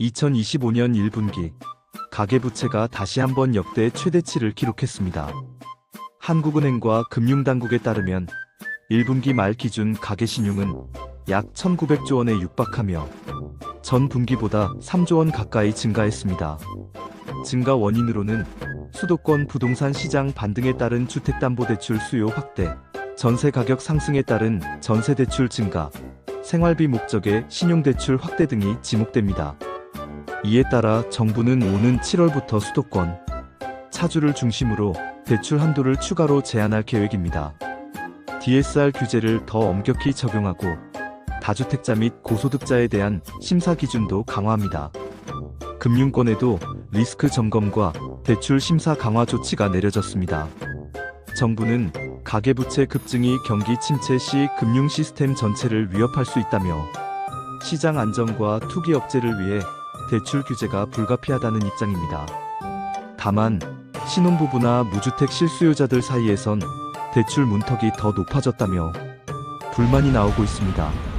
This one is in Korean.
2025년 1분기 가계부채가 다시 한번 역대 최대치를 기록했습니다. 한국은행과 금융당국에 따르면 1분기 말 기준 가계신용은 약 1,900조 원에 육박하며 전 분기보다 3조 원 가까이 증가했습니다. 증가 원인으로는 수도권 부동산 시장 반등에 따른 주택담보대출 수요 확대, 전세 가격 상승에 따른 전세대출 증가, 생활비 목적의 신용대출 확대 등이 지목됩니다. 이에 따라 정부는 오는 7월부터 수도권, 차주를 중심으로 대출 한도를 추가로 제한할 계획입니다. DSR 규제를 더 엄격히 적용하고 다주택자 및 고소득자에 대한 심사 기준도 강화합니다. 금융권에도 리스크 점검과 대출 심사 강화 조치가 내려졌습니다. 정부는 가계부채 급증이 경기 침체 시 금융 시스템 전체를 위협할 수 있다며 시장 안정과 투기 억제를 위해 대출 규제가 불가피하다는 입장입니다. 다만 신혼부부나 무주택 실수요자들 사이에선 대출 문턱이 더 높아졌다며 불만이 나오고 있습니다.